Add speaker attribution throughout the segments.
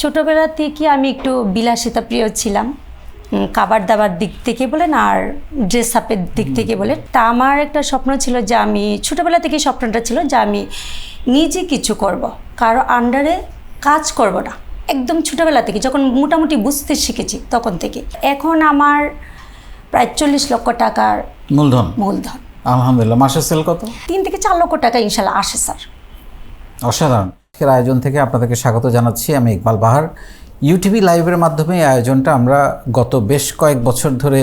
Speaker 1: ছোটোবেলা থেকে আমি একটু বিলাসিতা প্রিয় ছিলাম। খাবার দাবার দিক থেকে বলেন আর ড্রেস আপের দিক থেকে বলেন তা আমার একটা স্বপ্ন ছিল যে আমি ছোটোবেলা থেকে স্বপ্নটা ছিল যে আমি নিজে কিছু করব। কারও আন্ডারে কাজ করব না। একদম ছোটোবেলা থেকে যখন মোটামুটি বুঝতে শিখেছি তখন থেকে। এখন আমার প্রায় চল্লিশ লক্ষ টাকার
Speaker 2: মূলধন?
Speaker 1: মূলধন।
Speaker 2: আলহামদুলিল্লাহ। মাসের সেল কত?
Speaker 1: তিন থেকে চার লক্ষ টাকা ইনশাল্লাহ আসে স্যার।
Speaker 2: অসাধারণ। আজকের আয়োজন থেকে আপনাদেরকে স্বাগত জানাচ্ছি। আমি ইকবাল বাহার। ইউটিভি লাইভের মাধ্যমে এই আয়োজনটা আমরা গত বেশ কয়েক বছর ধরে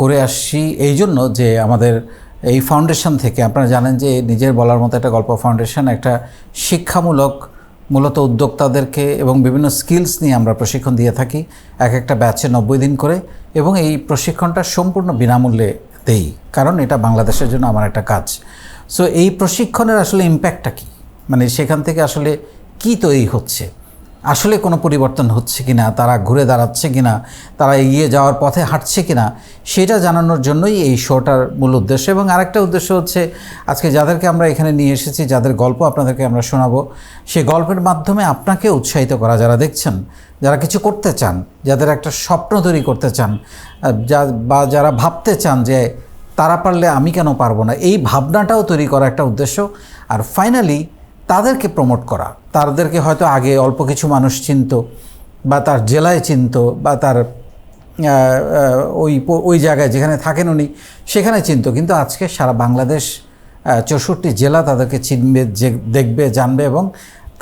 Speaker 2: করে আসছি। এই জন্য যে আমাদের এই ফাউন্ডেশন থেকে আপনারা জানেন যে নিজের বলার মতো একটা গল্প ফাউন্ডেশন, একটা শিক্ষামূলক মূলত উদ্যোক্তাদেরকে এবং বিভিন্ন স্কিলস নিয়ে আমরা প্রশিক্ষণ দিয়ে থাকি। এক একটা ব্যাচে নব্বই দিন করে এবং এই প্রশিক্ষণটা সম্পূর্ণ বিনামূল্যে দেই। কারণ এটা বাংলাদেশের জন্য আমার একটা কাজ। সো এই প্রশিক্ষণের আসলে ইম্প্যাক্টটা কী? মানে সেখান থেকে আসলে কি তৈরি হচ্ছে? আসলে কোনো পরিবর্তন হচ্ছে কিনা? তারা ঘুরে দাঁড়াচ্ছে কিনা? তারা এগিয়ে যাওয়ার পথে হাঁটছে কিনা? সেটা জানানোর জন্যই এই শোটার মূল উদ্দেশ্য। এবং আরেকটা উদ্দেশ্য হচ্ছে, আজকে যাদেরকে আমরা এখানে নিয়ে এসেছি, যাদের গল্প আপনাদেরকে আমরা শোনাবো সেই গল্পের মাধ্যমে আপনাকে উৎসাহিত করা যারা দেখছেন, যারা কিছু করতে চান, যাদের একটা স্বপ্ন তৈরি করতে চান যা, বা যারা ভাবতে চান যে তারা পারলে আমি কেন পারব না, এই ভাবনাটাও তৈরি করা একটা উদ্দেশ্য। আর ফাইনালি তাদেরকে প্রমোট করা। তাদেরকে হয়তো আগে অল্প কিছু মানুষ চিনত বা তার জেলায় চিনত বা তার ওই ওই জায়গায় যেখানে থাকেন উনি, সেখানে চিনত। কিন্তু আজকে সারা বাংলাদেশ চৌষট্টি জেলা তাদেরকে চিনবে, যে, দেখবে, জানবে এবং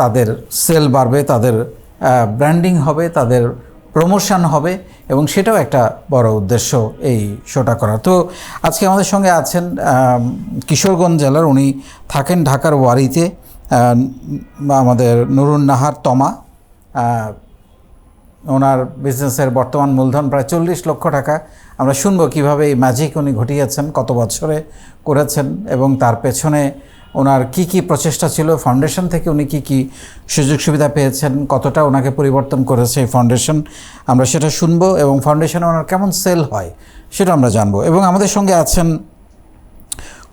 Speaker 2: তাদের সেল বাড়বে, তাদের ব্র্যান্ডিং হবে, তাদের প্রমোশন হবে এবং সেটাও একটা বড় উদ্দেশ্য এই শোটা করা তো আজকে আমাদের সঙ্গে আছেন কিশোরগঞ্জ জেলার উনি থাকেন ঢাকার ওয়ারিতে। আমাদের নুরুন নাহার তমা ওনার বিজনেসের বর্তমান মূলধন প্রায় চল্লিশ লক্ষ টাকা। আমরা শুনব কীভাবে এই ম্যাজিক উনি ঘটিয়েছেন, কত বছরে করেছেন এবং তার পেছনে ওনার কি কি প্রচেষ্টা ছিল ফাউন্ডেশন থেকে উনি কি কি সুযোগ সুবিধা পেয়েছেন, কতটা ওনাকে পরিবর্তন করেছে এই ফাউন্ডেশন আমরা সেটা শুনব এবং ফাউন্ডেশনে ওনার কেমন সেল হয় সেটা আমরা জানব। এবং আমাদের সঙ্গে আছেন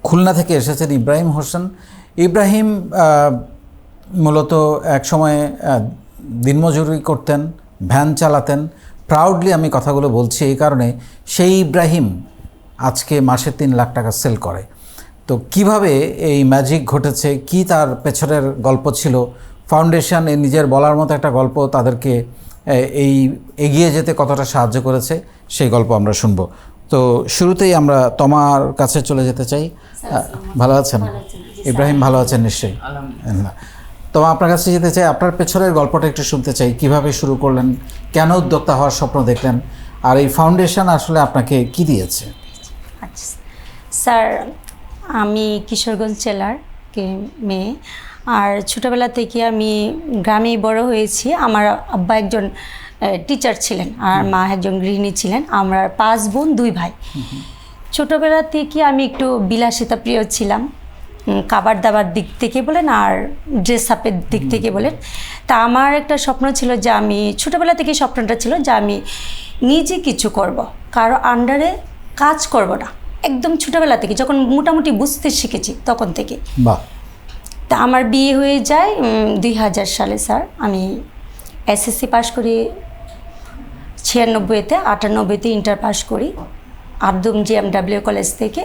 Speaker 2: খুলনা থেকে এসেছেন ইব্রাহিম হোসেন ইব্রাহিম মূলত এক সময় দিনমজুরি করতেন, ভ্যান চালাতেন। প্রাউডলি আমি কথাগুলো বলছি এই কারণে, সেই ইব্রাহিম আজকে মাসে তিন লাখ টাকা সেল করে। তো কীভাবে এই ম্যাজিক ঘটেছে, কি তার পেছনের গল্প ছিল? ফাউন্ডেশন নিজের বলার মতো একটা গল্প তাদেরকে এই এগিয়ে যেতে কতটা সাহায্য করেছে, সেই গল্প আমরা শুনব। তো শুরুতেই আমরা তোমার কাছে চলে যেতে চাই। ভালো আছেন। ইব্রাহিম ভালো আছেন নিশ্চয়ই। আলহামদুলিল্লাহ। তো আপনার কাছে যেতে চাই আপনার পেছনের গল্পটা একটু শুনতে চাই কীভাবে শুরু করলেন কেন উদ্যোক্তা হওয়ার স্বপ্ন দেখলেন আর এই ফাউন্ডেশন আসলে আপনাকে কি দিয়েছে?
Speaker 1: আচ্ছা। স্যার আমি কিশোরগঞ্জ জেলার মেয়ে আর ছোটোবেলা থেকে আমি গ্রামেই বড় হয়েছি। আমার আব্বা একজন টিচার ছিলেন আর মা একজন গৃহিণী ছিলেন আমরা পাঁচ বোন দুই ভাই। ছোটোবেলা থেকে আমি একটু বিলাসিতা প্রিয় ছিলাম। খাবার দাবার দিক থেকে বলেন আর ড্রেস আপের দিক থেকে বলেন। তা আমার একটা স্বপ্ন ছিল যে আমি ছোটোবেলা থেকে স্বপ্নটা ছিল যে আমি নিজে কিছু করব। কারও আন্ডারে কাজ করব না। একদম ছোটোবেলা থেকে যখন মোটামুটি বুঝতে শিখেছি তখন থেকে। তা আমার বিয়ে হয়ে যায় দুই হাজার সালে স্যার। আমি এসএসসি পাশ করি ছিয়ানব্বইতে আটানব্বইতে ইন্টার পাস করি আব্দুম জিএমডাব্লিউ কলেজ থেকে।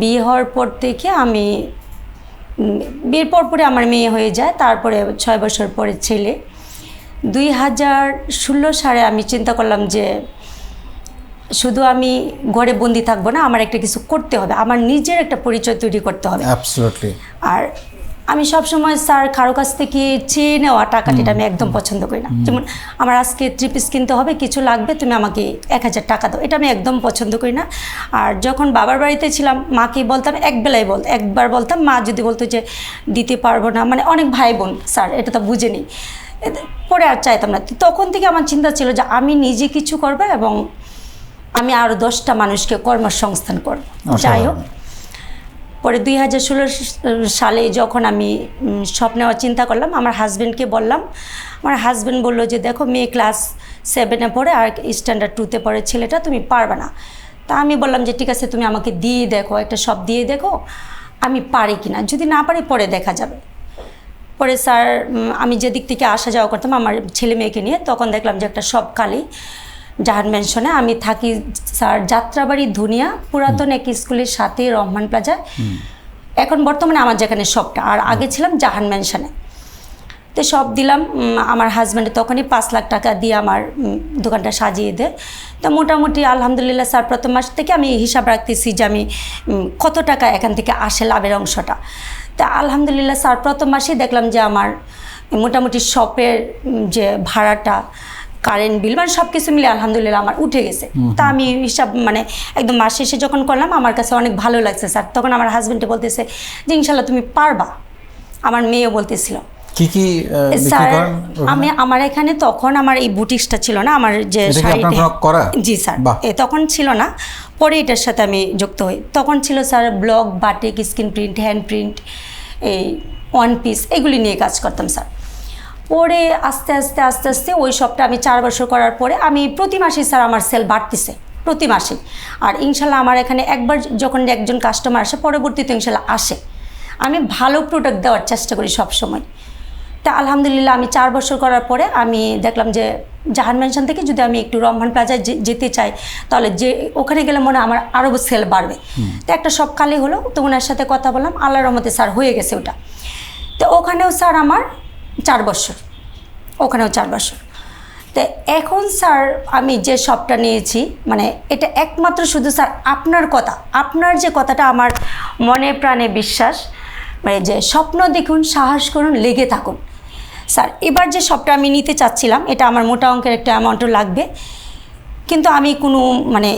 Speaker 1: বিয়ে হওয়ার পর থেকে আমি বিয়ের পর পরে আমার মেয়ে হয়ে যায় তারপরে ছয় বছর পরে ছেলে। দুই হাজার ষোলো সালে আমি চিন্তা করলাম যে শুধু আমি ঘরে বন্দি থাকব না আমার একটা কিছু করতে হবে আমার নিজের একটা পরিচয় তৈরি করতে হবে। আর আমি সব সময় স্যার কারও কাছ থেকে চেয়ে নেওয়া টাকাটা এটা আমি একদম পছন্দ করি না। যেমন আমার আজকে থ্রি পিস কিনতে হবে কিছু লাগবে তুমি আমাকে এক হাজার টাকা দাও। এটা আমি একদম পছন্দ করি না। আর যখন বাবার বাড়িতে ছিলাম মাকে বলতাম এক বেলায় বল একবার বলতাম মা যদি বলতো যে দিতে পারব না। মানে অনেক ভাই বোন স্যার এটা তো বুঝেনি। পরে আর চাইতাম না। তখন থেকে আমার চিন্তা ছিল যে আমি নিজে কিছু করব এবং আমি আরও দশটা মানুষকে কর্মসংস্থান করব। যাই হোক। পরে দুই হাজার ষোলো সালে যখন আমি স্বপ্ন নেওয়ার চিন্তা করলাম, আমার হাজব্যান্ডকে বললাম। আমার হাজব্যান্ড বলল যে, দেখো, মেয়ে ক্লাস সেভেনে পড়ে আর স্ট্যান্ডার্ড টুতে পড়ে ছেলেটা, তুমি পারবে না। তা আমি বললাম যে, ঠিক আছে, তুমি আমাকে দিয়ে দেখো, একটা সব দিয়ে দেখো, আমি পারি কি না যদি না পারি, পরে দেখা যাবে। পরে স্যার আমি যেদিক থেকে আসা যাওয়া করতাম, আমার ছেলে মেয়েকে নিয়ে, তখন দেখলাম যে, একটা সব কালি। জাহান মেনশনে আমি থাকি স্যার যাত্রাবাড়ি ধুনিয়া পুরাতন এক স্কুলের সাথে রহমান প্লাজা এখন বর্তমানে আমার যেখানে সবটা আর আগে ছিলাম জাহান মেনশনে তো সব দিলাম আমার হাজব্যান্ডে তখনই পাঁচ লাখ টাকা দিয়ে আমার দোকানটা সাজিয়ে দেয়। তো মোটামুটি আলহামদুলিল্লাহ স্যার প্রথম মাস থেকে আমি হিসাব রাখতেছি যে আমি কত টাকা এখান থেকে আসে লাভের অংশটা। তা আলহামদুলিল্লাহ স্যার প্রথম মাসেই দেখলাম যে আমার মোটামুটি শপের যে ভাড়াটা কারেন্ট বিল মানে সব কিছু মিলে আলহামদুলিল্লাহ আমার উঠে গেছে। তা আমি হিসাব মানে একদম মাস শেষে যখন করলাম আমার কাছে অনেক ভালো লাগছে স্যার। তখন আমার হাজব্যান্ডে বলতেছে যে ইনশাল্লাহ তুমি পারবা। আমার মেয়েও বলতেছিল।
Speaker 2: কি কি
Speaker 1: স্যার আমি আমার এখানে তখন আমার এই বুটিক্সটা ছিল না আমার যে শাড়িটা-
Speaker 2: করা?
Speaker 1: জি স্যার। এ তখন ছিল না পরে এটার সাথে আমি যুক্ত হই। তখন ছিল sir block batik screen print hand print এই ওয়ান পিস এগুলি নিয়ে কাজ করতাম স্যার। পরে আস্তে আস্তে আস্তে আস্তে ওই সবটা আমি চার বছর করার পরে আমি প্রতি মাসেই স্যার আমার সেল বাড়তেছে প্রতি মাসে। আর ইনশাল্লাহ আমার এখানে একবার যখন একজন কাস্টমার আসে পরবর্তীতে ইনশাল্লাহ আসে। আমি ভালো প্রোডাক্ট দেওয়ার চেষ্টা করি সব সময় তা আলহামদুলিল্লাহ আমি চার বছর করার পরে আমি দেখলাম যে জাহান ম্যানশন থেকে যদি আমি একটু রহমান প্লাজায় যেতে চাই তাহলে যে ওখানে গেলে মনে হয় আমার আরও সেল বাড়বে। তো একটা সব কালে হলো তো ওনার সাথে কথা বললাম আল্লাহ রহমতে স্যার হয়ে গেছে ওটা। তো ওখানেও স্যার আমার চার বছর। ওখানেও চার বছর। তো এখন স্যার আমি যে শপটা নিয়েছি মানে এটা একমাত্র শুধু স্যার আপনার কথা, আপনার যে কথাটা আমার মনে প্রাণে বিশ্বাস মানে যে স্বপ্ন দেখুন, সাহস করুন, লেগে থাকুন। স্যার, এবার যে শপটা আমি নিতে চাচ্ছিলাম, এটা আমার মোটা অঙ্কের একটা অ্যামাউন্টও লাগবে। কিন্তু আমি কোনো মানে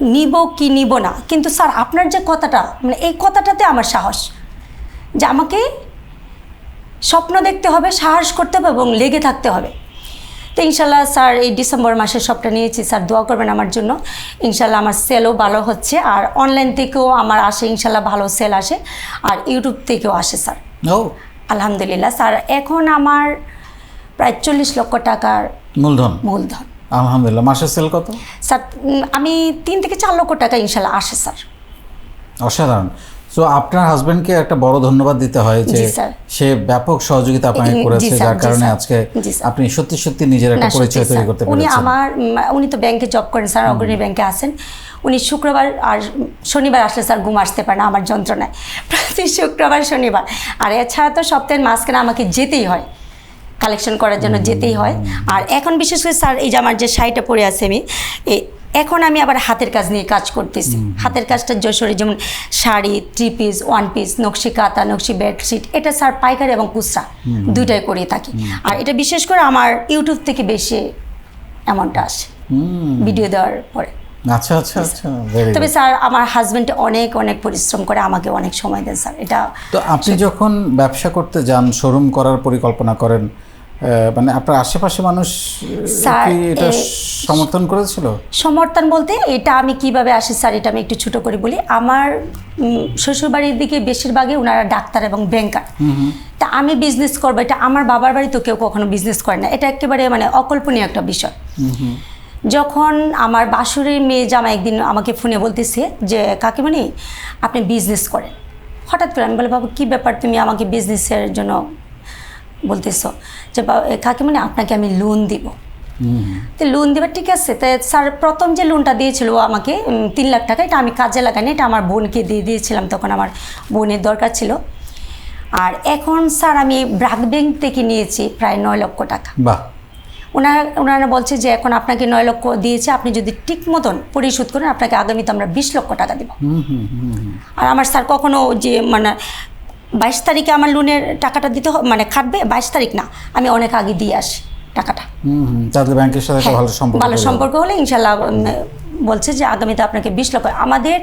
Speaker 1: নিব কি নিব না। কিন্তু স্যার, আপনার যে কথাটা মানে এই কথাটাতে আমার সাহস। যে আমাকে স্বপ্ন দেখতে হবে সাহস করতে হবে এবং লেগে থাকতে হবে। তো ইনশাল্লাহ স্যার এই ডিসেম্বর মাসে সবটা নিয়েছি। স্যার দোয়া করবেন আমার জন্য। ইনশাল্লাহ আমার সেলও ভালো হচ্ছে। আর অনলাইন থেকেও আমার আসে ইনশাল্লাহ ভালো সেল আসে। আর ইউটিউব থেকেও আসে স্যার।
Speaker 2: ও।
Speaker 1: আলহামদুলিল্লাহ স্যার। এখন আমার প্রায় চল্লিশ লক্ষ টাকার
Speaker 2: মূলধন?
Speaker 1: মূলধন।
Speaker 2: আলহামদুলিল্লাহ। মাসের সেল কত?
Speaker 1: স্যার আমি তিন থেকে চার লক্ষ টাকা ইনশাল্লাহ আসে স্যার।
Speaker 2: অসাধারণ। সো আপনার হাজবেন্ডকে একটা বড় ধন্যবাদ দিতে হয় যে
Speaker 1: স্যার।
Speaker 2: সে ব্যাপক সহযোগিতা আপনাকে করেছে যার কারণে আজকে আপনি সত্যি সত্যি নিজের একটা পরিচয় তৈরি। করতে
Speaker 1: উনি আমার উনি তো ব্যাংকে জব করেন স্যার অগ্রণী ব্যাংকে আছেন। উনি শুক্রবার আর শনিবার আসলে স্যার ঘুম আসতে পারে না আমার যন্ত্রণায়। প্রতি শুক্রবার শনিবার। আর এছাড়া তো সপ্তাহের মাঝখানে আমাকে যেতেই হয়। কালেকশন করার জন্য যেতেই হয়। আর এখন বিশেষ করে স্যার এই যে আমার যে শাড়িটা পরে আছে আমি এখন আমি আবার হাতের কাজ নিয়ে কাজ করতেছি। হাতের কাজটা যশোরে যেমন sari three piece one piece নকশি কাতা নকশি বেডশিট এটা স্যার পাইকারি এবং খুচরা দুইটাই করে থাকি। আর এটা বিশেষ করে আমার ইউটিউব থেকে বেশি অ্যামাউন্টটা আসে। ভিডিও দেওয়ার পরে।
Speaker 2: আচ্ছা আচ্ছা আচ্ছা
Speaker 1: তবে স্যার আমার হাজব্যান্ড অনেক অনেক পরিশ্রম করে আমাকে অনেক সময় দেন স্যার এটা
Speaker 2: তো আপনি যখন ব্যবসা করতে যান শোরুম করার পরিকল্পনা করেন মানে আপনার আশেপাশে মানুষ কি এটা সমর্থন করেছিল?
Speaker 1: সমর্থন বলতে এটা আমি কীভাবে আসি স্যার এটা আমি একটু ছোট করে বলি। আমার শ্বশুরবাড়ির দিকে বেশিরভাগই ওনারা ডাক্তার এবং ব্যাংকার তা আমি বিজনেস করব এটা আমার বাবার বাড়িতেও কেউ কখনো বিজনেস করে না। এটা একেবারে মানে অকল্পনীয় একটা বিষয়। যখন আমার বাসুরের মেয়ে জামা একদিন আমাকে ফোনে বলতেছে যে কাকিমণি আপনি বিজনেস করেন। হঠাৎ করে আমি বলে বাবু কী ব্যাপার? তুমি আমাকে বিজনেসের জন্য বলতেছো যে কাকিমণি আপনাকে আমি লোন দিব। তো লোন দেবে ঠিক আছে। তো স্যার প্রথম যে লোনটা দিয়েছিল ও আমাকে তিন লাখ টাকা এটা আমি কাজে লাগাইনি এটা আমার বোনকে দিয়ে দিয়েছিলাম তখন আমার বোনের দরকার ছিল। আর এখন স্যার আমি ব্রাক ব্যাংক থেকে নিয়েছি প্রায় নয় লক্ষ টাকা।
Speaker 2: বাহ।
Speaker 1: ওনারা ওনারা বলছে যে এখন আপনাকে নয় লক্ষ দিয়েছে আপনি যদি ঠিক মতন পরিশোধ করেন আপনাকে আগামীতে আমরা বিশ লক্ষ টাকা দেব। আর আমার স্যার কখনো যে মানে বাইশ তারিখে আমার লোনের টাকাটা দিতে হবে মানে খাটবে বাইশ তারিখ না আমি অনেক আগে দিয়ে আসি টাকাটা।
Speaker 2: তাদের ব্যাংকের সাথে
Speaker 1: হ্যাঁ,
Speaker 2: ভালো সম্পর্ক
Speaker 1: ভালো সম্পর্ক হলে ইনশাল্লাহ বলছে যে আগামীতে আপনাকে বিশ লক্ষ আমাদের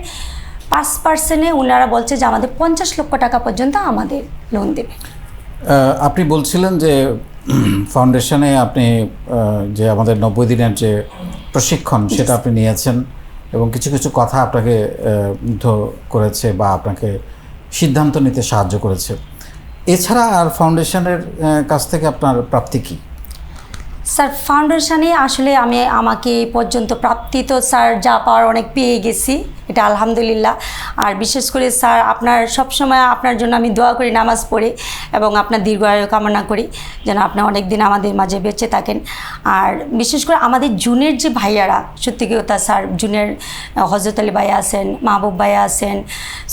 Speaker 1: পাঁচ পার্সেন্টে ওনারা বলছে যে আমাদের পঞ্চাশ লক্ষ টাকা পর্যন্ত আমাদের লোন দেবে।
Speaker 2: আপনি বলছিলেন যে ফাউন্ডেশনে আপনি যে আমাদের নব্বই দিনের যে প্রশিক্ষণ সেটা আপনি নিয়েছেন এবং কিছু কিছু কথা আপনাকে মুগ্ধ করেছে বা আপনাকে সিদ্ধান্ত নিতে সাহায্য করেছে। এছাড়া আর ফাউন্ডেশনের কাছ থেকে আপনার প্রাপ্তি কী?
Speaker 1: স্যার ফাউন্ডেশনে আসলে আমি আমাকে পর্যন্ত প্রাপ্তি তো স্যার, যা পাওয়ার অনেক পেয়ে গেছি, এটা আলহামদুলিল্লাহ। আর বিশেষ করে স্যার, আপনার সবসময় আপনার জন্য আমি দোয়া করি নামাজ পড়ি এবং আপনার দীর্ঘায়ু কামনা করি, যেন আপনি অনেক দিন আমাদের মাঝে বেঁচে থাকেন। আর বিশেষ করে আমাদের জুনের যে ভাইয়ারা, সত্যি কথা স্যার, জুনের হজরত আলী ভাই আছেন, মাহবুব ভাই আছেন,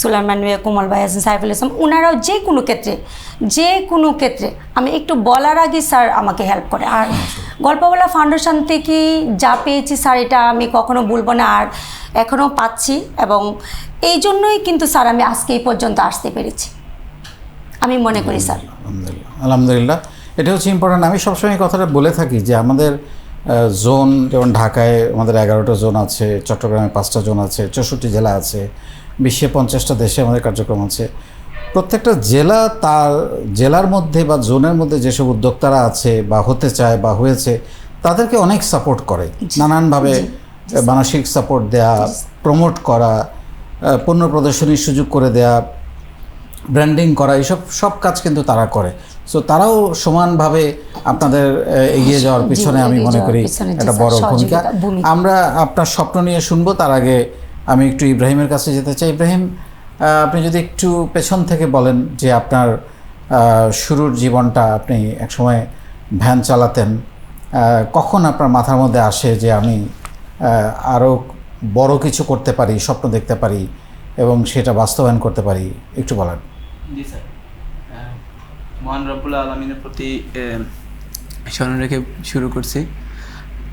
Speaker 1: সুলাইমান ভাই কোমল ভাই আছেন, সাইফুল ইসলাম ওনারাও যে কোনো ক্ষেত্রে, যে কোনো ক্ষেত্রে, আমি একটু বলার আগে স্যার আমাকে হেল্প করে। আর গল্পবলা ফাউন্ডেশন থেকে যা পেয়েছি স্যার, এটা আমি কখনো বলব না আর এখনও পাচ্ছি এবং এই জন্যই কিন্তু স্যার আমি আজকে এই পর্যন্ত আসতে পেরেছি। আমি মনে করি স্যার।
Speaker 2: আলহামদুলিল্লাহ আলহামদুলিল্লাহ। এটা হচ্ছে ইম্পর্টেন্ট আমি সবসময় কথাটা বলে থাকি যে আমাদের জোন যেমন ঢাকায় আমাদের এগারোটা জোন আছে, চট্টগ্রামে পাঁচটা জোন আছে, চৌষট্টি জেলা আছে, বিশ্বে পঞ্চাশটা দেশে আমাদের কার্যক্রম আছে। প্রত্যেকটা জেলা তার জেলার মধ্যে বা জোনের মধ্যে যেসব উদ্যোক্তারা আছে বা হতে চায় বা হয়েছে তাদেরকে অনেক সাপোর্ট করে। নানানভাবে মানসিক সাপোর্ট দেয়া প্রমোট করা পণ্য প্রদর্শনীর সুযোগ করে দেয়া ব্র্যান্ডিং করা এইসব সব কাজ কিন্তু তারা করে। সো তারাও সমানভাবে আপনাদের এগিয়ে যাওয়ার পিছনে আমি মনে করি একটা বড় ভূমিকা। আমরা আপনার স্বপ্ন নিয়ে শুনব তার আগে আমি একটু ইব্রাহিমের কাছে যেতে চাই। ইব্রাহিম আপনি যদি একটু পেছন থেকে বলেন যে আপনার শুরুর জীবনটা আপনি একসময় ভ্যান চালাতেন কখন আপনার মাথার মধ্যে আসে যে আমি আরও বড় কিছু করতে পারি, স্বপ্ন দেখতে পারি এবং সেটা বাস্তবায়ন করতে পারি? একটু বলেন।
Speaker 3: জি স্যার। মহান রব্বুল আলমিনের প্রতি স্মরণ রেখে শুরু করছি।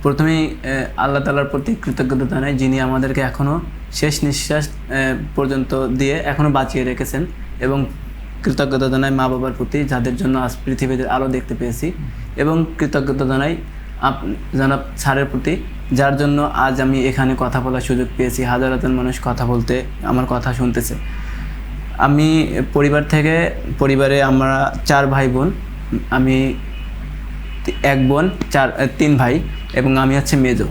Speaker 3: প্রথমেই আল্লাহ তালার প্রতি কৃতজ্ঞতা জানাই যিনি আমাদেরকে এখনও শেষ নিঃশ্বাস পর্যন্ত দিয়ে এখনও বাঁচিয়ে রেখেছেন এবং কৃতজ্ঞতা জানাই মা বাবার প্রতি যাদের জন্য আজ পৃথিবীতে আলো দেখতে পেয়েছি এবং কৃতজ্ঞতা জানাই আপ, জানাব স্যারের প্রতি যার জন্য আজ আমি এখানে কথা বলার সুযোগ পেয়েছি হাজার হাজার মানুষ কথা বলতে, আমার কথা শুনতেছে। আমি পরিবার থেকে, পরিবারে আমরা চার ভাই বোন, আমি এক বোন, চার তিন ভাই এবং আমি হচ্ছে মেজো।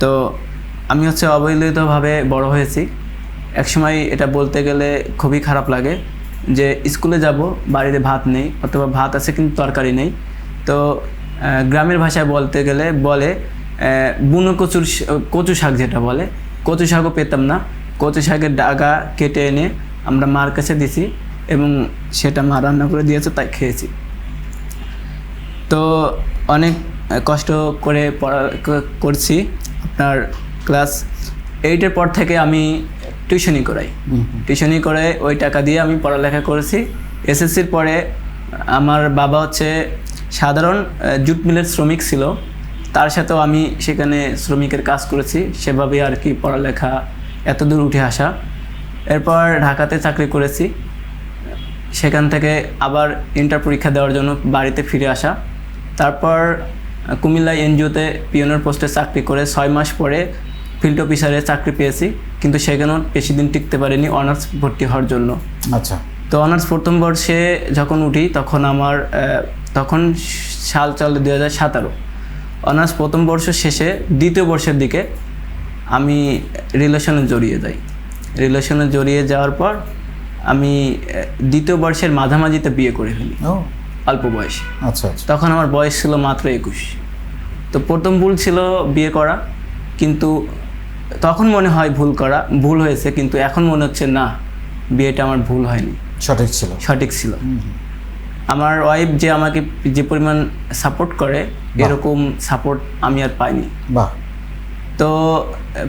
Speaker 3: তো আমি হচ্ছে অবহেলিতভাবে বড় হয়েছি। একসময় এটা বলতে গেলে খুবই খারাপ লাগে যে স্কুলে যাব, বাড়িতে ভাত নেই, অথবা ভাত আছে কিন্তু তরকারি নেই। তো গ্রামের ভাষায় বলতে গেলে বলে বুনো কচুর কচু শাক যেটা বলে। কচু শাকও পেতাম না। কচু শাকের ডাগা কেটে এনে আমরা মার কাছে দিছি এবং সেটা মা রান্না করে দিয়েছে, তাই খেয়েছি। তো অনেক কষ্ট করে পড়া করছি। আপনার ক্লাস এইটের পর থেকে আমি টিউশনি করাই। টিউশনি করে ওই টাকা দিয়ে আমি পড়ালেখা করেছি। এসএসসির পরে আমার বাবা হচ্ছে সাধারণ জুট মিলের শ্রমিক ছিল। তার সাথেও আমি সেখানে শ্রমিকের কাজ করেছি। সেভাবে আর কি পড়ালেখা এত দূর উঠে আসা। এরপর ঢাকাতে চাকরি করেছি। সেখান থেকে আবার ইন্টার পরীক্ষা দেওয়ার জন্য বাড়িতে ফিরে আসা। তারপর কুমিল্লা এনজিওতে পিয়নের পোস্টে চাকরি করে ছয় মাস পরে ফিল্ড অফিসারে চাকরি পেয়েছি কিন্তু সেখানেও বেশি দিন টিকতে পারিনি অনার্স ভর্তি হওয়ার জন্য।
Speaker 2: আচ্ছা।
Speaker 3: তো অনার্স প্রথম বর্ষে যখন উঠি তখন আমার তখন সাল চলে দু হাজার সতেরো। অনার্স প্রথম বর্ষ শেষে দ্বিতীয় বর্ষের দিকে আমি রিলেশনে জড়িয়ে যাই। রিলেশনে জড়িয়ে যাওয়ার পর আমি দ্বিতীয় বর্ষের মাঝামাঝিতে বিয়ে করে ফেলি।
Speaker 2: ও।
Speaker 3: অল্প বয়সে।
Speaker 2: আচ্ছা আচ্ছা।
Speaker 3: তখন আমার বয়স ছিল মাত্র একুশ। তো প্রথম ভুল ছিল বিয়ে করা কিন্তু তখন মনে হয় ভুল করা ভুল হয়েছে কিন্তু এখন মনে হচ্ছে না বিয়েটা আমার ভুল হয়নি।
Speaker 2: সঠিক ছিল।
Speaker 3: সঠিক ছিল। আমার ওয়াইফ যে আমাকে যে পরিমাণ সাপোর্ট করে এরকম সাপোর্ট আমি আর পাইনি।
Speaker 2: বাহ।
Speaker 3: তো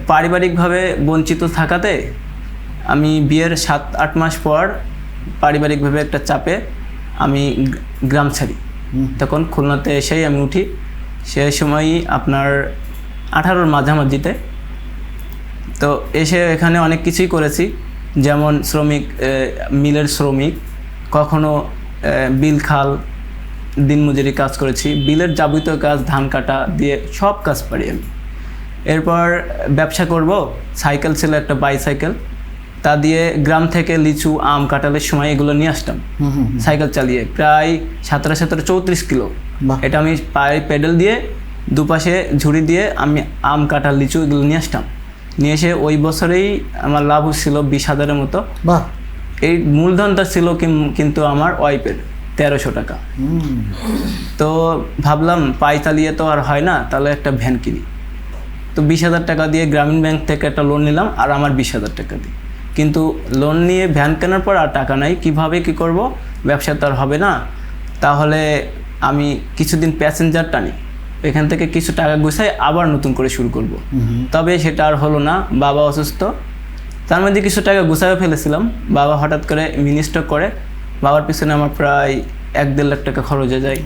Speaker 3: পারিবারিকভাবে বঞ্চিত থাকাতে আমি বিয়ের সাত আট মাস পর পারিবারিকভাবে একটা চাপে আমি গ্রাম ছাড়ি। তখন খুলনাতে এসেই আমি উঠি। সেই সময়ই আপনার আঠারোর মাঝামাঝিতে তো এসে এখানে অনেক কিছুই করেছি। যেমন শ্রমিক মিলের শ্রমিক কখনো বিল খাল দিনমজুরি কাজ করেছি। বিলের যাবতীয় কাজ ধান কাটা দিয়ে সব কাজ পারি আমি। এরপর ব্যবসা করব। সাইকেল ছিল একটা বাইসাইকেল। তা দিয়ে গ্রাম থেকে লিচু আম কাঁঠালের সময় এগুলো নিয়ে আসতাম। সাইকেল চালিয়ে প্রায় সতেরো সতেরো চৌত্রিশ কিলো। এটা আমি পায়ে পেডেল দিয়ে দুপাশে ঝুড়ি দিয়ে আমি আম কাঁঠাল লিচু এগুলো নিয়ে আসতাম। নিয়ে এসে ওই বছরেই আমার লাভ হচ্ছিল বিশ হাজারের মতো।
Speaker 2: বাহ।
Speaker 3: এই মূলধনটা ছিল কিন্তু আমার ওয়াইফের তেরোশো টাকা। তো ভাবলাম পাই চালিয়ে তো আর হয় না তাহলে একটা ভ্যান কিনি। তো বিশ হাজার টাকা দিয়ে গ্রামীণ ব্যাংক থেকে একটা লোন নিলাম আর আমার বিশ হাজার টাকা দিয়ে। কিন্তু লোন নিয়ে ভ্যান কেনার পর আর টাকা নাই কীভাবে কি করব? ব্যবসা তো আর হবে না। তাহলে আমি কিছুদিন প্যাসেঞ্জার টানি এখান থেকে কিছু টাকা গুছাই আবার নতুন করে শুরু করব। তবে সেটা আর হলো না বাবা অসুস্থ। তার মধ্যে কিছু টাকা গুছাবে ফেলেছিলাম। বাবা হঠাৎ করে মিনি স্টক করে বাবার পিছনে আমার প্রায় এক দেড় লাখ টাকা খরচ হয়ে যায়।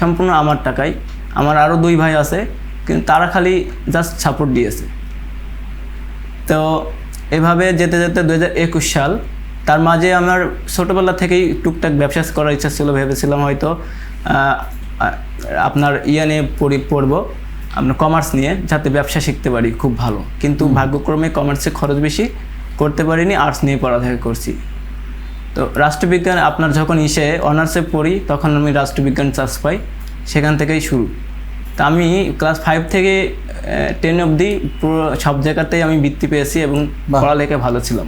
Speaker 3: সম্পূর্ণ আমার টাকায় আমার আরও দুই ভাই আছে কিন্তু তারা খালি জাস্ট সাপোর্ট দিয়েছে। তো এভাবে যেতে যেতে দু হাজার একুশ সাল তার মাঝে আমার ছোটোবেলা থেকেই টুকটাক ব্যবসা করার ইচ্ছা ছিল ভেবেছিলাম হয়তো আপনার ইয়ে নিয়ে পড়ি পড়ব। আপনার কমার্স নিয়ে যাতে ব্যবসা শিখতে পারি খুব ভালো। কিন্তু ভাগ্যক্রমে কমার্সে খরচ বেশি করতে পারিনি আর্টস নিয়ে পড়ালেখা করছি। তো রাষ্ট্রবিজ্ঞান আপনার যখন ইসে অনার্সে পড়ি তখন আমি রাষ্ট্রবিজ্ঞান চান্স পাই সেখান থেকেই শুরু। তা আমি ক্লাস ফাইভ থেকে টেন অবধি পুরো সব জায়গাতেই আমি বৃত্তি পেয়েছি এবং। পড়ালেখা ভালো ছিলাম।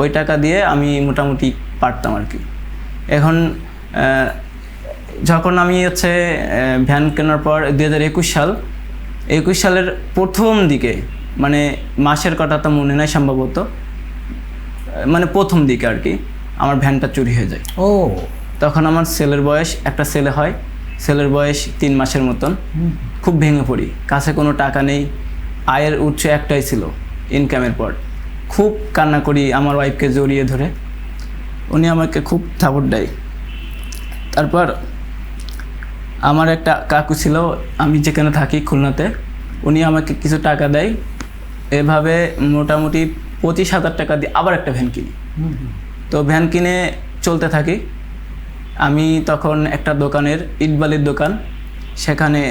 Speaker 3: ওই টাকা দিয়ে আমি মোটামুটি পারতাম আর কি। এখন যখন আমি হচ্ছে ভ্যান কেনার পর দু হাজার একুশ সাল। একুশ সালের প্রথম দিকে মানে মাসের কথা তো মনে নাই সম্ভবত মানে প্রথম দিকে আর কি আমার ভ্যানটা চুরি হয়ে যায়।
Speaker 2: ও।
Speaker 3: তখন আমার ছেলের বয়স একটা ছেলে হয় ছেলের বয়স তিন মাসের মতন। খুব ভেঙে পড়ি কাছে কোনো টাকা নেই আয়ের উৎস একটাই ছিল ইনকামের পর। খুব কান্না করি আমার ওয়াইফকে জড়িয়ে ধরে উনি আমাকে খুব সাপোর্ট দেয়। তারপর আমার একটা কাকু ছিল আমি যেখানে থাকি খুলনাতে উনি আমাকে কিছু টাকা দেয়। এভাবে মোটামুটি পঁচিশ হাজার টাকা দিয়ে আবার একটা ভ্যান কিনি। তো ভ্যান কিনে চলতে থাকি। আমি তখন একটা দোকানের ইটবালির দোকান সেখানে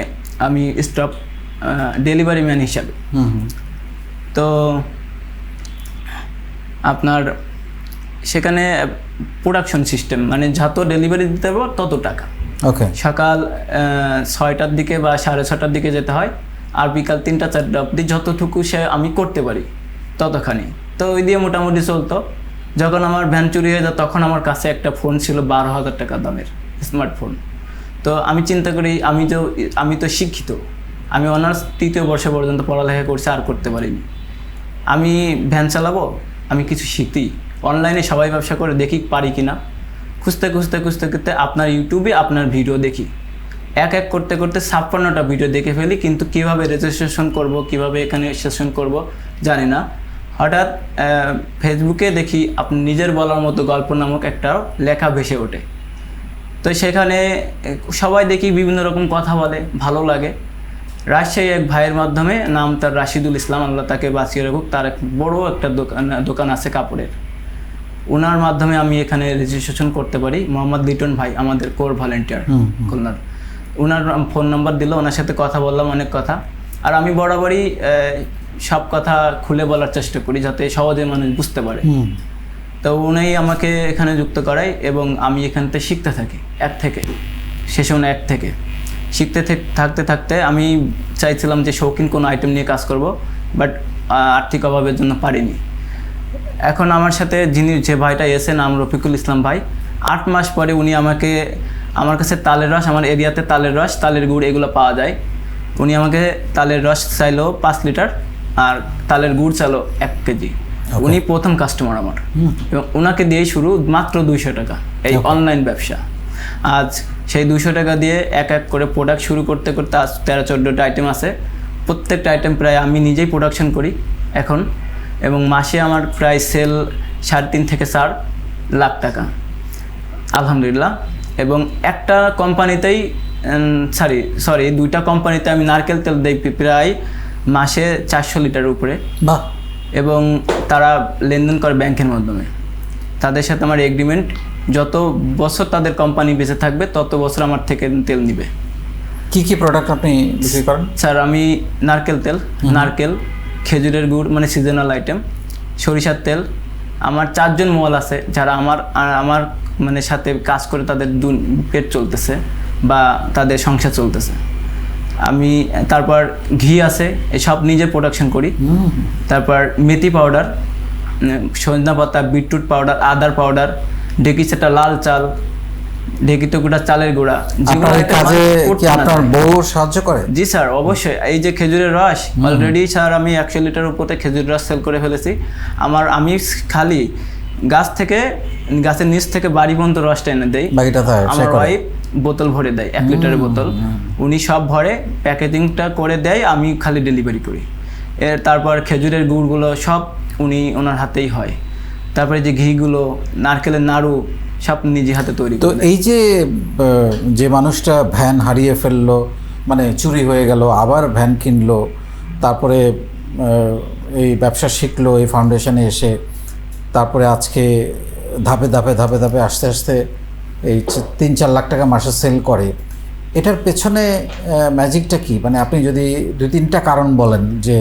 Speaker 3: আমি স্টপ ডেলিভারি ম্যান হিসাবে। তো আপনার সেখানে প্রোডাকশন সিস্টেম মানে যত ডেলিভারি দিতে পারব তত টাকা। সকাল ছয়টার দিকে বা সাড়ে ছটার দিকে যেতে হয় আর বিকাল তিনটা, চারটা অবধি যতটুকু সে আমি করতে পারি ততখানি। তো ওই দিয়ে মোটামুটি চলতো। যখন আমার ভ্যান চুরি হয়ে যায় তখন আমার কাছে একটা ফোন ছিল বারো হাজার টাকা দামের স্মার্টফোন। তো আমি চিন্তা করি আমি তো আমি তো শিক্ষিত। আমি অনার্স তৃতীয় বর্ষ পর্যন্ত পড়ালেখা করছি, আর করতে পারিনি। আমি ভ্যান চালাবো, আমি কিছু শিখতেই অনলাইনে সবাই ব্যবসা করে, দেখি পারি কি না খুঁজতে খুঁজতে খুঁজতে খুঁজতে আপনার ইউটিউবে আপনার ভিডিও দেখি। এক এক করতে করতে ছাপ্পান্নটা ভিডিও দেখে ফেলি, কিন্তু কীভাবে রেজিস্ট্রেশন করব, কীভাবে এখানে সেশন করব, জানি না। হঠাৎ ফেসবুকে দেখি আপনি নিজের বলার মতো গল্প নামক একটা লেখা ভেসে ওঠে। তো সেখানে, সবাই দেখি বিভিন্ন রকম কথা বলে, ভালো লাগে। রাজশাহী এক ভাইয়ের মাধ্যমে, নাম তার রাশিদুল ইসলাম, আল্লাহ তাকে বাঁচিয়ে রাখুক, তার এক বড় একটা দোকান দোকান আছে কাপড়ের। ওনার মাধ্যমে আমি এখানে রেজিস্ট্রেশন করতে পারি। মোহাম্মদ লিটন ভাই আমাদের কোর ভলেন্টিয়ার খুলনার। ওনার ফোন নাম্বার দিল ওনার সাথে কথা বললাম অনেক কথা। আর আমি বরাবরই সব কথা খুলে বলার চেষ্টা করি যাতে সহজে মানুষ বুঝতে পারে। তো উনি আমাকে এখানে যুক্ত করায় এবং আমি এখান থেকে শিখতে থাকি এক থেকে সেশন এক থেকে। শিখতে থাকতে থাকতে আমি চাইছিলাম যে শৌখিন কোনো আইটেম নিয়ে কাজ করব বাট আর্থিক অভাবের জন্য পারিনি। এখন আমার সাথে যিনি যে ভাইটা এসে নাম রফিকুল ইসলাম ভাই আট মাস পরে উনি আমাকে আমার কাছে তালের রস আমার এরিয়াতে তালের রস তালের গুড় এগুলো পাওয়া যায়। উনি আমাকে তালের রস চাইলো পাঁচ লিটার আর তালের গুড় চাইলো এক কেজি। উনি প্রথম কাস্টমার আমার। এবং ওনাকে দিয়েই শুরু মাত্র দুইশো টাকা এই অনলাইন ব্যবসা। আজ সেই দুশো টাকা দিয়ে এক এক করে প্রোডাক্ট শুরু করতে করতে আজ তেরো চোদ্দোটা আইটেম আছে। প্রত্যেকটা আইটেম প্রায় আমি নিজেই প্রোডাকশন করি। এখন এবং মাসে আমার প্রায় সেল সাড়ে তিন থেকে চার লাখ টাকা। আলহামদুলিল্লাহ। এবং একটা কোম্পানিতেই সরি সরি দুইটা কোম্পানিতে আমি নারকেল তেল দিই প্রায় মাসে চারশো লিটার উপরে।
Speaker 2: বাহ!
Speaker 3: এবং তারা লেনদেন করে ব্যাংকের মাধ্যমে। তাদের সাথে আমার এগ্রিমেন্ট যত বছর তাদের কোম্পানি বেঁচে থাকবে তত বছর আমার থেকে তেল নিবে।
Speaker 2: কি কি প্রোডাক্ট আপনি বিক্রি করেন?
Speaker 3: স্যার আমি নারকেল তেল নারকেল খেজুরের গুড় মানে সিজনাল আইটেম সরিষার তেল। আমার চারজন মল আছে যারা আমার আমার মানে সাথে কাজ করে তাদের পেট চলতেছে বা তাদের সংসার চলতেছে। আমি তারপর ঘি আছে এসব নিজে প্রোডাকশন করি। তারপর মেথি পাউডার সজনা পাতা বিটরুট পাউডার আদার পাউডার ডেকিসেটা লাল চাল ঢেকিতে গুঁড়া চালের গুঁড়া।
Speaker 2: কাজে কি আপনার বউ সাহায্য করে?
Speaker 3: জি স্যার অবশ্যই। এই যে খেজুরের রস অলরেডি স্যার আমি একশো লিটার উপরে খেজুর রস সেল করে ফেলেছি। আমার আমি খালি গাছ থেকে গাছের নিচ থেকে বাড়ি পর্যন্ত রসটা এনে দেই।
Speaker 2: বাকিটা
Speaker 3: আমার ওয়াইফ বোতল ভরে দেয় এক লিটারের বোতল। উনি সব ভরে প্যাকেজিংটা করে দেয় আমি খালি ডেলিভারি করি। এর তারপর খেজুরের গুড়গুলো সব উনি ওনার হাতেই হয়। তারপরে যে ঘিগুলো নারকেলের নাড়ু সব নিজে হাতে তৈরি
Speaker 2: তো এই যে যে মানুষটা ভ্যান হারিয়ে ফেলল মানে চুরি হয়ে গেল আবার ভ্যান কিনলো তারপরে এই ব্যবসা শিখলো এই ফাউন্ডেশনে এসে তারপরে আজকে ধাপে ধাপে ধাপে ধাপে আস্তে আস্তে এই তিন চার লাখ টাকা মাসে সেল করে। এটার পেছনে ম্যাজিকটা কি? মানে আপনি যদি দুই তিনটা কারণ বলেন যে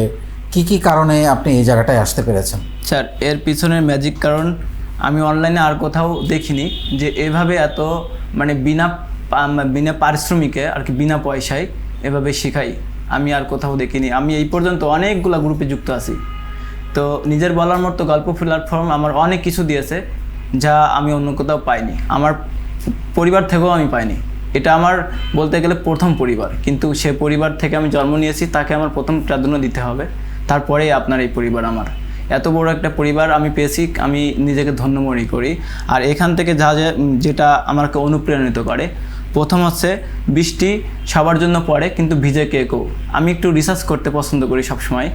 Speaker 2: কি কি কারণে আপনি এই জায়গাটায় আসতে পেরেছেন?
Speaker 3: স্যার এর পিছনের ম্যাজিক কারণ আমি অনলাইনে আর কোথাও দেখিনি যে এভাবে এত মানে বিনা বিনা পারিশ্রমিকে আর কি বিনা পয়সায় এভাবে শেখাই। আমি আর কোথাও দেখিনি। আমি এই পর্যন্ত অনেকগুলা গ্রুপে যুক্ত আছি। তো নিজের বলার মতো গল্প প্ল্যাটফর্ম আমার অনেক কিছু দিয়েছে যা আমি অন্য কোথাও পাইনি। আমার পরিবার থেকেও আমি পাইনি। এটা আমার বলতে গেলে প্রথম পরিবার। কিন্তু সে পরিবার থেকে আমি জন্ম নিয়েছি, তাকে আমার প্রথম প্রাধান্য দিতে হবে। তারপরেই আপনার এই পরিবার আমার। এত বড় একটা পরিবার আমি পেয়েছি, আমি নিজেকে ধন্য মনে করি। আর এখান থেকে যা যা- যেটা আমাকে অনুপ্রাণিত করে, প্রথম হচ্ছে বৃষ্টি সবার জন্য পড়ে, কিন্তু ভিজে কে কেউ। আমি একটু রিসার্চ করতে পছন্দ করি সবসময়।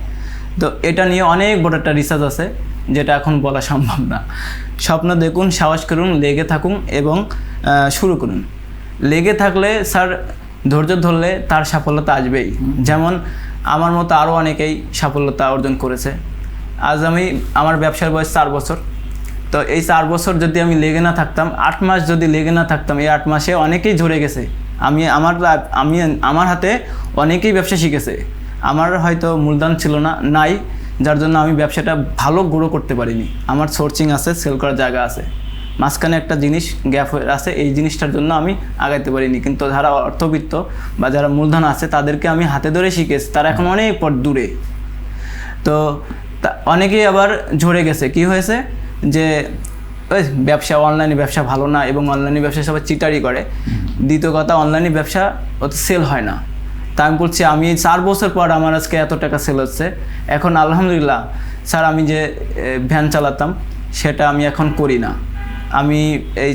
Speaker 3: তো এটা নিয়ে অনেক বড় একটা রিসার্চ আছে, যেটা এখন বলা সম্ভব না। স্বপ্ন দেখুন, সাহস করুন, লেগে থাকুন এবং শুরু করুন। লেগে থাকলে স্যার ধৈর্য ধরলে তার সাফল্যতা আসবেই। যেমন আমার মতো আরও অনেকেই সাফল্যতা অর্জন করেছে। আজ আমি আমার ব্যবসার বয়স চার বছর। তো এই চার বছর যদি আমি লেগে না থাকতাম, আট মাস যদি লেগে না থাকতাম, এই আট মাসে অনেকেই ঝরে গেছে। আমি আমার আমি আমার হাতে অনেকেই ব্যবসা শিখেছে। আমার হয়তো মূলধন ছিল না, নাই, যার জন্য আমি ব্যবসাটা ভালো গ্রো করতে পারিনি। আমার সোর্সিং আছে সেল করার জায়গা আছে। মাঝখানে একটা জিনিস গ্যাপ হয়ে আছে, এই জিনিসটার জন্য আমি আগাইতে পারিনি। কিন্তু যারা অর্থবিত্ত বা যারা মূলধন আছে, তাদেরকে আমি হাতে ধরে শিখেছি। তারা এখন অনেক পর দূরে। তো তা- অনেকেই আবার ঝরে গেছে। কি হয়েছে? যে, ওই ব্যবসা, অনলাইনে ব্যবসা ভালো না এবং অনলাইনে ব্যবসা সবাই চিটারি করে। দ্বিতীয় কথা, অনলাইনে ব্যবসা অত সেল হয় না। তা আমি বলছি, আমি চার বছর পর আমার আজকে এত টাকা সেল হচ্ছে। এখন আলহামদুলিল্লাহ, স্যার আমি যে ভ্যান চালাতাম, সেটা আমি এখন করি না। আমি এই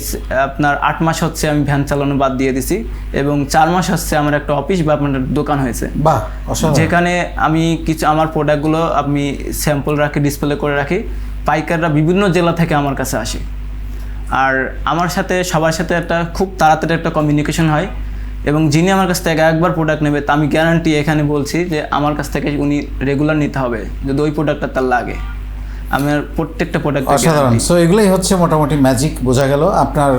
Speaker 3: আপনার আট মাস হচ্ছে আমি ভ্যান চালানো বাদ দিয়ে দিছি এবং চার মাস হচ্ছে আমার একটা অফিস বা আপনার দোকান হয়েছে। যেখানে আমি কিছু আমার প্রোডাক্টগুলো আমি স্যাম্পল রাখি ডিসপ্লে করে রাখি পাইকাররা বিভিন্ন জেলা থেকে আমার কাছে আসে। আর আমার সাথে সবার সাথে একটা খুব তাড়াতাড়ি একটা কমিউনিকেশন হয় এবং যিনি আমার কাছ থেকে একবার প্রোডাক্ট নেবে তা আমি গ্যারান্টি এখানে বলছি যে আমার কাছ থেকে উনি রেগুলার নিতে হবে যদি ওই প্রোডাক্টটা তার লাগে। আমার প্রত্যেকটা প্রোডাক্ট
Speaker 2: অসাধারণ। সো এগুলোই হচ্ছে মোটামুটি ম্যাজিক বোঝা গেল। আপনার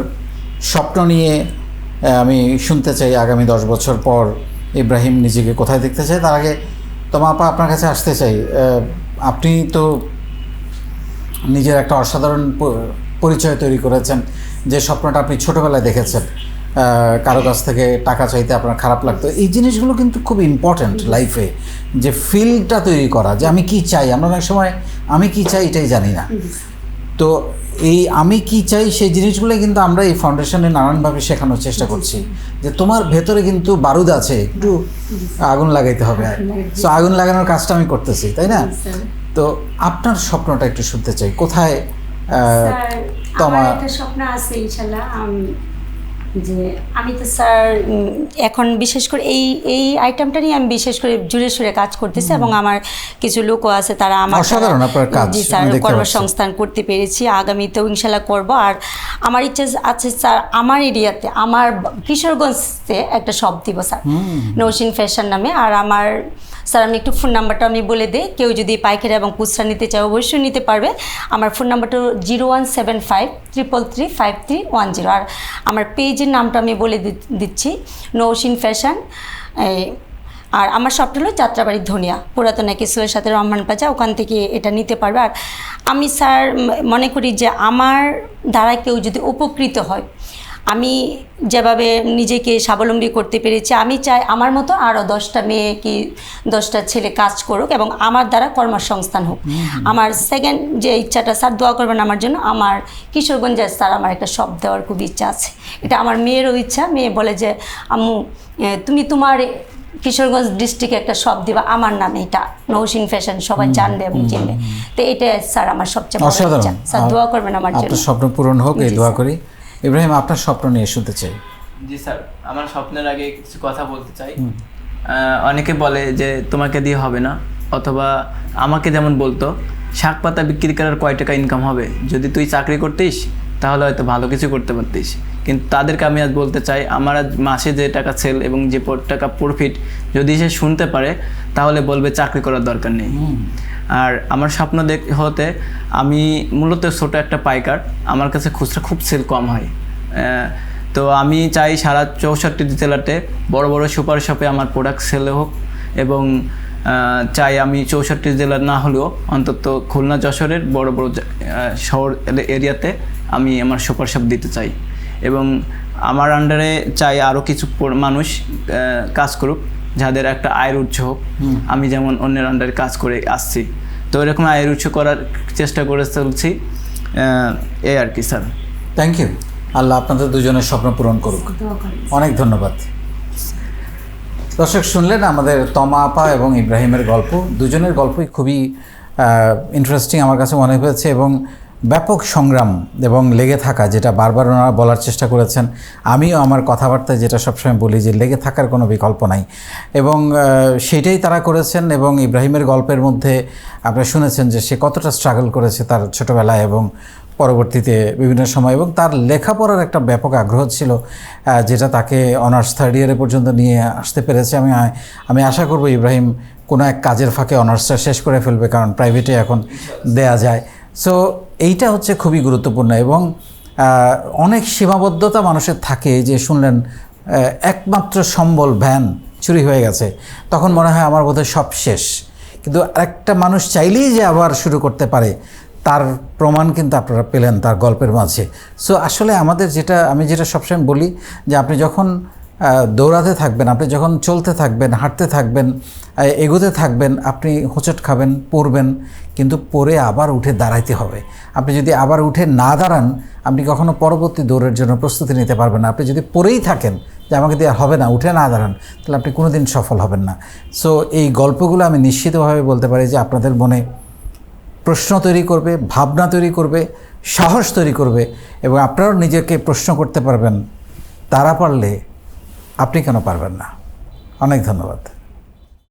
Speaker 2: স্বপ্ন নিয়ে আমি শুনতে চাই আগামী দশ বছর পর ইব্রাহিম নিজেকে কোথায় দেখতে চাই তার আগে তোমা আপা আপনার কাছে আসতে চাই। আপনি তো নিজের একটা অসাধারণ পরিচয় তৈরি করেছেন যে স্বপ্নটা আপনি ছোটোবেলায় দেখেছেন। কারও কাছ থেকে টাকা চাইতে আপনার খারাপ লাগতো এই জিনিসগুলো কিন্তু খুব ইম্পর্ট্যান্ট লাইফে যে ফিলটা তৈরি করা যে আমি কি চাই? আমরা অনেক সময় আমি কি চাই এটাই জানি না। তো এই আমি কি চাই সেই জিনিসগুলো কিন্তু আমরা এই ফাউন্ডেশনে নানানভাবে শেখানোর চেষ্টা করছি। যে তোমার ভেতরে কিন্তু বারুদ আছে একটু আগুন লাগাইতে হবে। সো আগুন লাগানোর কাজটা আমি করতেছি তাই না? তো আপনার স্বপ্নটা একটু শুনতে চাই কোথায় তোমার
Speaker 1: স্বপ্ন আছে ইনশাল্লাহ যে আমি তো স্যার এখন বিশেষ করে এই এই আইটেমটা নিয়ে আমি বিশেষ করে জুড়ে সুরে কাজ করতেছি এবং আমার কিছু লোকও আছে তারা আমার
Speaker 2: অসাধারণ আপনার কাজ,
Speaker 1: জি স্যার কর্মসংস্থান করতে পেরেছি আগামীতেও ইনশাল্লাহ করব। আর আমার ইচ্ছা আছে স্যার আমার এরিয়াতে আমার কিশোরগঞ্জে একটা শপ দিব স্যার। নৌসিন ফ্যাশন নামে। আর আমার স্যার, আমি একটু ফোন নাম্বারটা আমি বলে দিই। কেউ যদি পাইকারি এবং খুচরা নিতে চায়, অবশ্যই নিতে পারবে। আমার ফোন নাম্বারটা zero one seven five triple three five three one zero আর আমার পেজের নামটা আমি বলে দিচ্ছি নৌসিন ফ্যাশন আর আমার শপটা হলো যাত্রাবাড়ি ধনিয়া। পুরাতন এক স্কুলের সাথে রহমান প্লাজা ওখান থেকে এটা নিতে পারবে। আর আমি স্যার মনে করি যে আমার দ্বারা কেউ যদি উপকৃত হয় আমি যেভাবে নিজেকে স্বাবলম্বী করতে পেরেছি আমি চাই আমার মতো আরও দশটা মেয়ে কি দশটা ছেলে কাজ করুক এবং আমার দ্বারা কর্মসংস্থান হোক। আমার সেকেন্ড যে ইচ্ছাটা স্যার দোয়া করবেন আমার জন্য আমার কিশোরগঞ্জের স্যার আমার একটা শপ দেওয়ার খুব ইচ্ছা আছে। এটা আমার মেয়েরও ইচ্ছা মেয়ে বলে যে আম্মু তুমি তোমার কিশোরগঞ্জ ডিস্ট্রিক্টে একটা শপ দিবা আমার নামে এটা নৌসিং ফ্যাশন সবাই জানবে এবং চিনবে তো এটা স্যার আমার সবচেয়ে বড় ইচ্ছা। স্যার দোয়া করবেন আমার জন্য।
Speaker 2: স্বপ্ন পূরণ হোক এই দোয়া করি। ইব্রাহিম আপনার স্বপ্ন নিয়ে শুনতে চাই।
Speaker 3: জি স্যার আমার স্বপ্নের আগে কিছু কথা বলতে চাই। অনেকে বলে যে তোমাকে দিয়ে হবে না অথবা আমাকে যেমন বলতো শাক পাতা বিক্রি করার কয় টাকা ইনকাম হবে? যদি তুই চাকরি করতিস তাহলে হয়তো ভালো কিছু করতে পারতিস। কিন্তু তাদেরকে আমি আজ বলতে চাই আমার আজ মাসে যে টাকা সেল এবং যে টাকা প্রফিট যদি সে শুনতে পারে তাহলে বলবে চাকরি করার দরকার নেই। আর আমার স্বপ্ন দেখ হতে আমি মূলত ছোট একটা পাইকার। আমার কাছে খুচরা খুব সেল কম হয়। তো আমি চাই সারা চৌষট্টি জেলাতে বড় বড় সুপার শপে আমার প্রোডাক্ট সেল হোক এবং চাই আমি চৌষট্টি জেলার না হলেও অন্তত খুলনা, যশোরের বড় বড় শহর এরিয়াতে আমি আমার সুপার শপ দিতে চাই। এবং আমার আন্ডারে চাই আরও কিছু মানুষ কাজ করুক। যাদের একটা আয়ের উৎস হোক আমি যেমন অন্যের আন্ডারে কাজ করে আসছি। তো এরকম আয়ের উৎস করার চেষ্টা করে চলছি এই আর কি স্যার।
Speaker 2: থ্যাংক ইউ আল্লাহ আপনাদের দুজনের স্বপ্ন পূরণ করুক। অনেক ধন্যবাদ। দর্শক শুনলেন আমাদের তমা আপা এবং ইব্রাহিমের গল্প। দুজনের গল্পই খুবই ইন্টারেস্টিং আমার কাছে মনে হয়েছে এবং ব্যাপক সংগ্রাম এবং লেগে থাকা যেটা বারবার ওনারা বলার চেষ্টা করেছেন, আমিও আমার কথাবার্তায় যেটা সবসময় বলি যে লেগে থাকার কোনো বিকল্প নাই। এবং সেটাই তারা করেছেন এবং ইব্রাহিমের গল্পের মধ্যে আপনারা শুনেছেন যে সে কতটা স্ট্রাগল করেছে তার ছোটোবেলায় এবং পরবর্তীতে বিভিন্ন সময় এবং তার লেখাপড়ার একটা ব্যাপক আগ্রহ ছিল যেটা তাকে অনার্স থার্ড ইয়ারে পর্যন্ত নিয়ে আসতে পেরেছে। আমি আমি আশা করব ইব্রাহিম কোনো এক কাজের ফাঁকে অনার্সটা শেষ করে ফেলবে, কারণ প্রাইভেটে এখন দেয়া যায়। সো এইটা হচ্ছে খুবই গুরুত্বপূর্ণ এবং অনেক সীমাবদ্ধতা মানুষের থাকে যে শুনলেন একমাত্র সম্বল ভ্যান চুরি হয়ে গেছে। তখন মনে হয় আমার বোধহয় সব শেষ। কিন্তু একটা মানুষ চাইলেই যে আবার শুরু করতে পারে, তার প্রমাণ কিন্তু আপনারা পেলেন তার গল্পের মাঝে। সো আসলে আমাদের যেটা, আমি যেটা সবসময় বলি যে আপনি যখন দৌড়াতে থাকবেন, আপনি যখন চলতে থাকবেন, হাঁটতে থাকবেন এগোতে থাকবেন, আপনি হোঁচট খাবেন, পড়বেন, কিন্তু পরে আবার উঠে দাঁড়াইতে হবে। আপনি যদি আবার উঠে না দাঁড়ান, আপনি কখনো পরবর্তী দৌড়ের জন্য প্রস্তুতি নিতে পারবেন না। আপনি যদি পরেই থাকেন যে আমাকে আর হবে না, উঠে না দাঁড়ান, তাহলে আপনি কোনোদিন সফল হবেন না। সো এই গল্পগুলো আমি নিশ্চিতভাবে বলতে পারি যে আপনাদের মনে প্রশ্ন তৈরি করবে, ভাবনা তৈরি করবে, সাহস তৈরি করবে, এবং আপনারাও নিজেকে প্রশ্ন করতে পারবেন, তারা পারলে আপনি কেন পারবেন না? অনেক ধন্যবাদ।